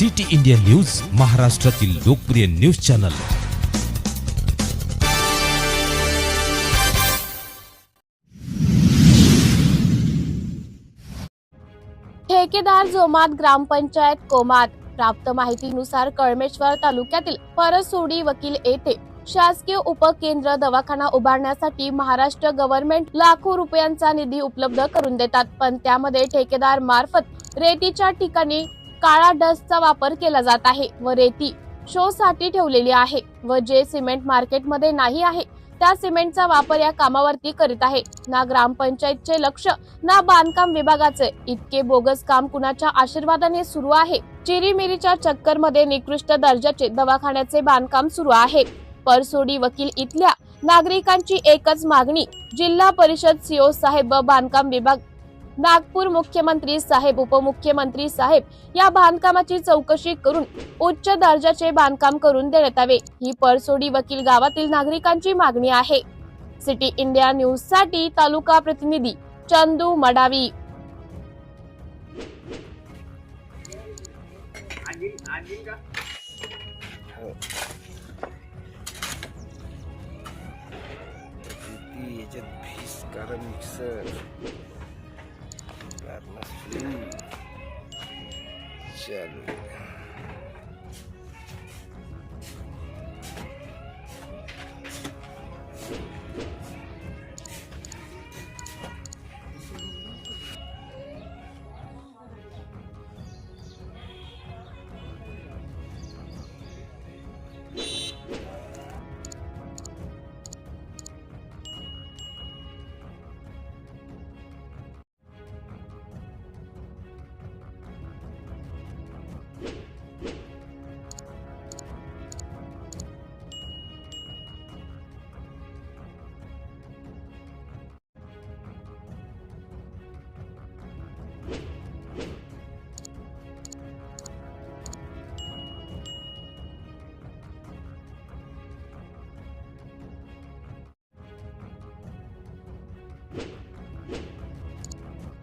City India news महाराष्ट्रातील लोकप्रिय news channel. ठेकेदार जोमात ग्रामपंचायत कोमात. प्राप्त माहितीनुसार कळमेश्वर तालुक्यातील परसोडी वकील येथे शासकीय उपकेंद्र दवाखाना उभारण्यासाठी महाराष्ट्र गव्हर्नमेंट लाखो रुपयांचा निधी उपलब्ध करून देतात. पण त्यामध्ये ठेकेदार मार्फत रेतीच्या ठिकाणी काळा डस्टचा वापर केला जात आहे व रेती शो साठी ठेवलेली आहे व जे सिमेंट मार्केटमध्ये नाही आहे त्या सिमेंटचा वापर या कामावरती करीत आहे. ना ग्रामपंचायतचे लक्ष ना बांधकाम विभागाचे. इतके बोगस काम कुणाच्या आशीर्वादाने सुरू आहे? चिरीमिरीच्या चक्करमध्ये निकृष्ट दर्जाचे दवाखान्याचे बांधकाम सुरू आहे. परसोडी वकील इथल्या नागरिकांची एकच मागणी जिल्हा परिषद सीओ साहेब व बांधकाम विभाग नागपूर मुख्यमंत्री साहेब उपमुख्यमंत्री साहेब या बांधकामाची चौकशी करून उच्च दर्जाचे बांधकाम करून देण्यात यावे. ही परसोडी वकील गावातील नागरिकांची मागणी आहे. सिटी इंडिया न्यूजसाठी तालुका प्रतिनिधी चंदू मडावी. किती याच्यात भीस करा मिक्सर चालू you.